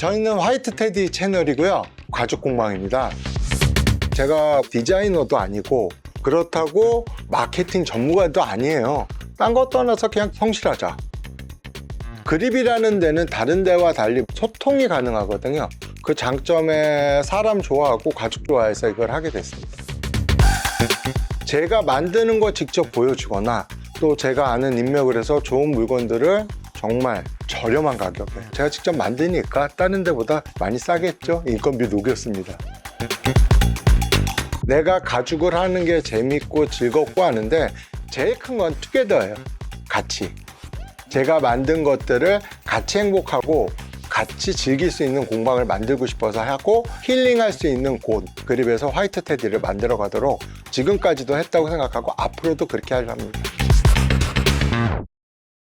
저희는 화이트 테디 채널이고요. 가죽 공방입니다. 제가 디자이너도 아니고 그렇다고 마케팅 전문가도 아니에요. 딴거 떠나서 그냥 성실하자. 그립이라는 데는 다른 데와 달리 소통이 가능하거든요. 그 장점에 사람 좋아하고 가죽 좋아해서 이걸 하게 됐습니다. 제가 만드는 거 직접 보여주거나 또 제가 아는 인맥을 해서 좋은 물건들을 정말 저렴한 가격에 제가 직접 만드니까 다른 데보다 많이 싸겠죠? 인건비 녹였습니다. 내가 가죽을 하는 게 재밌고 즐겁고 하는데 제일 큰 건 투게더예요. 같이. 제가 만든 것들을 같이 행복하고 같이 즐길 수 있는 공방을 만들고 싶어서 하고 힐링할 수 있는 곳 그립에서 화이트 테디를 만들어 가도록 지금까지도 했다고 생각하고 앞으로도 그렇게 하려 합니다